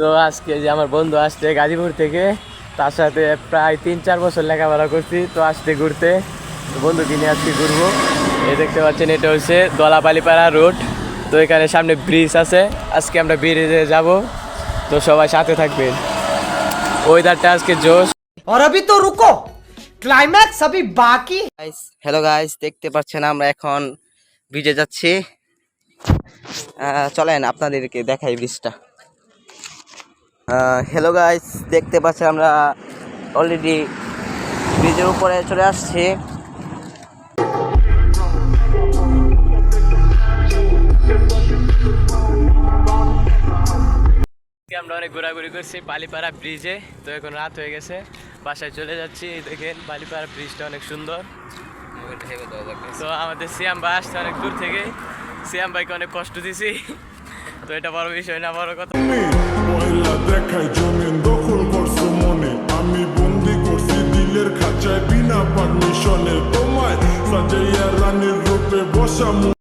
Guys তো আজকে যে আমার বন্ধু আসছে গাজীপুর থেকে তার সাথে প্রায় তিন চার বছর লেখাপড়া করছি তো আসতে ঘুরতে তো বন্ধুকে নিয়ে আজকে ঘুরবো এই দেখতে পাচ্ছেন এটা হচ্ছে দলাপালিপাড়া রোড তো এখানে সামনে ব্রিজ আছে আজকে আমরা ব্রিজে যাব তো সবাই সাথে থাকবেন ওয়েদারটা আজকে জোশ और अभी तो रुको क्लाइमैक्स अभी बाकी है। গাইস হ্যালো গাইস দেখতে পাচ্ছেন আমরা এখন ব্রিজে যাচ্ছি আহ, চলেন আপনাদেরকে দেখাই ব্রিজটা হ্যালো গাইস দেখতে পাচ্ছি আমরা অলরেডি ব্রিজের উপরে চলে আসছি। আমরা অনেক ঘোরাঘুরি করছি বালিপাড়া ব্রিজে তো এখন রাত হয়ে গেছে বাসায় চলে যাচ্ছি এই দেখেন বালিপাড়া ব্রিজটা অনেক সুন্দর। তো আমাদের সিয়াম ভাই আসছে অনেক দূর থেকে সিয়াম ভাইকে অনেক কষ্ট দিছি। তো এটা বড় বিষয় না, বড় কথা। পয়লা দেখায় জমিন দখল করছ মনে। আমি বন্দি করছি দিলের খাঁচায় বিনা পারমিশনে তোমায় সাজাইয়া রানীর রূপে বসা